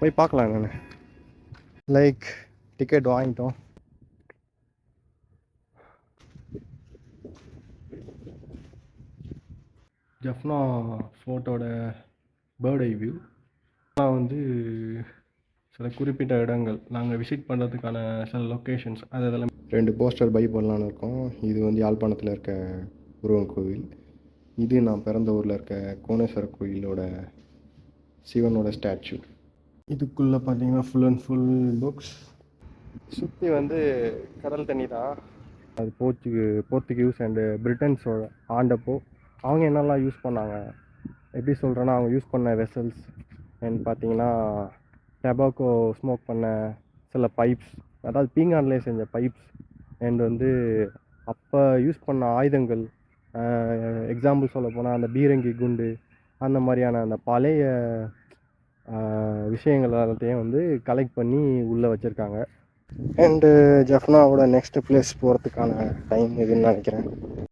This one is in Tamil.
போய் பார்க்கலாம் நான். லைக் டிக்கெட் வாங்கிட்டோம். ஜஃப்னா ஃபோர்ட்டோட பேர்ட் வியூ. நான் வந்து சில குறிப்பிட்ட இடங்கள். நாங்கள் விசிட் பண்ணுறதுக்கான சில லொக்கேஷன்ஸ் அது அதெல்லாம் ரெண்டு போஸ்டர் பை பண்ணலான்னு இருக்கோம். இது வந்து யாழ்ப்பாணத்தில் இருக்க முருகன் கோவில். இது நான் பிறந்த ஊரில் இருக்க கோணேஸ்வரர் கோயிலோட சிவனோட ஸ்டாச்சு. இதுக்குள்ளே பார்த்தீங்கன்னா ஃபுல் அண்ட் ஃபுல் புக்ஸ் சுற்றி வந்து கடல் தண்ணி தான். அது போர்ச்சுகு போர்த்துகீஸ் அண்டு பிரிட்டன்ஸோட ஆண்டப்போ அவங்க என்னெல்லாம் யூஸ் பண்ணாங்க? எப்படி சொல்கிறேன்னா அவங்க யூஸ் பண்ண வெசல்ஸ் அண்ட் பார்த்தீங்கன்னா டெபாக்கோ ஸ்மோக் பண்ண சில பைப்ஸ் அதாவது பீங்கான்லேயே செஞ்ச பைப்ஸ் அண்ட் வந்து அப்போ யூஸ் பண்ண ஆயுதங்கள் எக்ஸாம்பிள் சொல்ல போனால் அந்த பீரங்கி குண்டு அந்த மாதிரியான அந்த பழைய விஷயங்கள் எல்லாத்தையும் வந்து கலெக்ட் பண்ணி உள்ளே வச்சுருக்காங்க. அண்டு ஜஃப்னாவோட நெக்ஸ்ட் பிளேஸ் போகிறதுக்கான டைம் இதுன்னு நினைக்கிறேன்.